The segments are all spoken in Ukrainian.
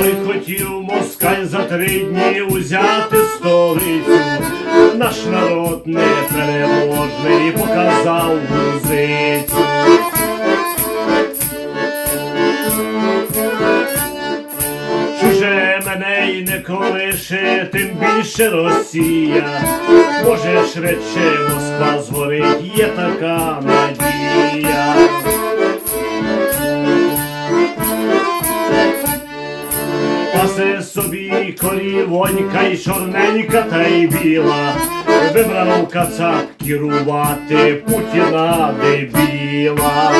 Ой, хотів москаль за три дні узяти столицю. Наш народ непереможний показав музицю. Чуже мене й не колише, тим більше Росія. Може, швидше Москва згорить, є така надія. Пасе собі корівонька й чорненька та й біла. Вибрав кацап керувати Путіна дебіла.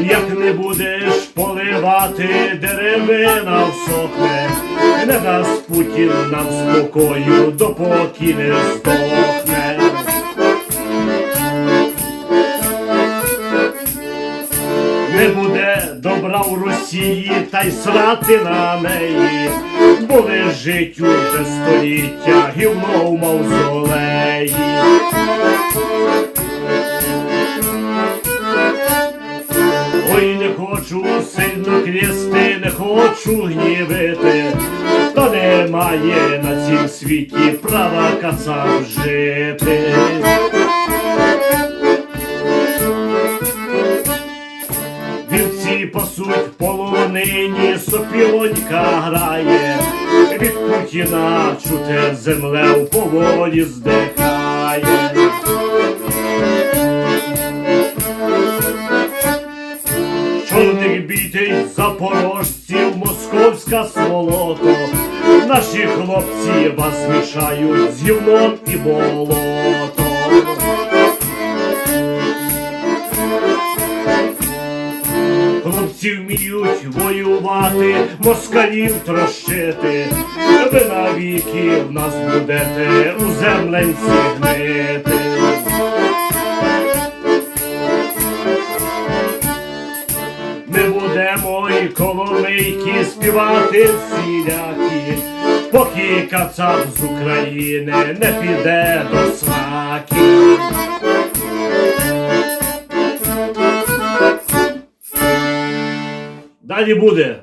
Як не будеш поливати, деревина всохне, не дасть Путін нам спокою, допоки не здохне. Добра в Росії, та й срати на неї, бо лежить уже століття гівно в мавзолеї. Ой, не хочу сильно крісти, не хочу гнівити, та немає на цім світі права кацап жити. Вівці пасуть полонині, сопілонька грає, від Путіна чути земле в поволі здихає. Чорних бітий запорожців, московська сволото. Наші хлопці вас змішають з гівном і болотом. Хлопці вміють воювати, москалів трощити. Ви навіки в нас будете у земленці гнити. Ми будемо й коломийки співати всілякі, поки кацап з України не піде до сраки. Далі буде.